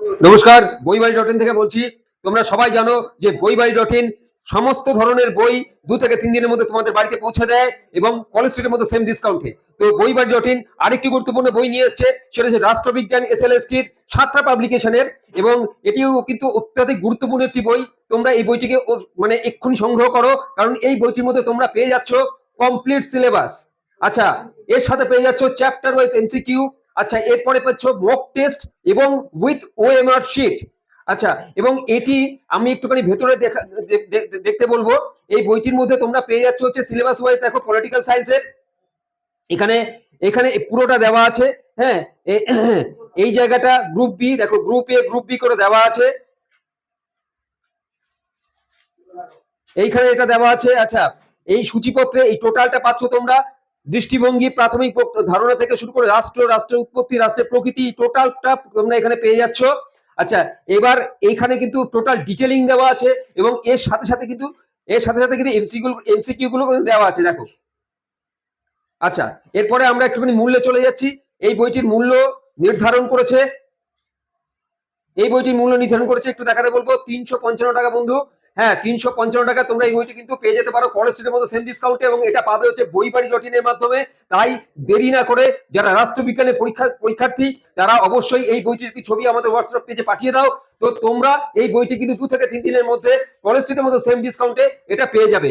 নমস্কার বইবাড়ি dot in থেকে বলছি। তোমরা সবাই জানো যে বইবাড়ি ডট ইন সমস্ত ধরনের বই দু থেকে তিন দিনের মধ্যে তোমাদের বাড়িতে পৌঁছে দেয় এবং কলেজ স্ট্রিটের মধ্যে সেম ডিসকাউন্টে তো বইবাড়ি ডট ইন আরেকটি গুরুত্বপূর্ণ বই নিয়ে এসেছে, সেটা হচ্ছে রাষ্ট্রবিজ্ঞান এস এল এসটির সাতটা পাবলিকেশনের এবং এটিও কিন্তু অত্যাধিক গুরুত্বপূর্ণ একটি বই। তোমরা এই বইটিকে মানে এক্ষুনি সংগ্রহ করো, কারণ এই বইটির মধ্যে তোমরা পেয়ে যাচ্ছ কমপ্লিট সিলেবাস আচ্ছা এর সাথে পেয়ে যাচ্ছ চ্যাপ্টার ওয়াইজ এমসিকিউ আচ্ছা এরপরে পাচ্ছ মক টেস্ট এবং উইথ ও ওএমআর শিট আচ্ছা এবং এটি আমি একটুখানি ভেতরে দেখা দেখতে বলব। এই বইটির মধ্যে তোমরা পেয়ে যাচ্ছ হচ্ছে সিলেবাস ওয়াইজ দেখো পলিটিক্যাল সায়েন্সের এখানে এখানে পুরোটা দেওয়া আছে হ্যাঁ? এই জায়গাটা গ্রুপ বি দেখো গ্রুপ এ গ্রুপ বি করে দেওয়া আছে। এইখানে এটা দেওয়া আছে আচ্ছা এই সূচিপত্রে এই টোটালটা পাচ্ছ তোমরা। দৃষ্টিভঙ্গি, প্রাথমিক ধারণা থেকে শুরু করে রাষ্ট্র, রাষ্ট্রের উৎপত্তি, রাষ্ট্রের প্রকৃতি, টোটালটা তোমরা এখানে পেয়ে যাচ্ছ। আচ্ছা এবার এইখানে কিন্তু টোটাল ডিটেলিং দেওয়া আছে এবং এর সাথে সাথে কিন্তু, এর সাথে সাথে কিন্তু এমসিকিউ এমসিকিউ গুলো দেওয়া আছে, দেখো। আচ্ছা এরপরে আমরা একটুখানি মূল্যে চলে যাচ্ছি। এই বইটির মূল্য নির্ধারণ করেছে। এই বইটির মূল্য নির্ধারণ করেছে, একটু দেখাতে বলব, তিনশো পঞ্চান্ন টাকা, বন্ধু। হ্যাঁ তিনশো পঞ্চান্ন টাকা তোমরা এই বইটি কিন্তু পেয়ে যেতে পারো কলেজ স্ট্রিটের মতো সেম ডিসকাউন্টে এবং এটা পাবে হচ্ছে বই বাড়ি জটিনের মাধ্যমে। তাই দেরি না করে যারা রাষ্ট্রবিজ্ঞানের পরীক্ষা, পরীক্ষার্থী, তারা অবশ্যই এই বইটির কি ছবি আমাদের হোয়াটসঅ্যাপ পেজে পাঠিয়ে দাও। তো তোমরা এই বইটি কিন্তু দু থেকে তিন দিনের মধ্যে কলেজ স্ট্রিটের মতো সেম ডিসকাউন্টে এটা পেয়ে যাবে।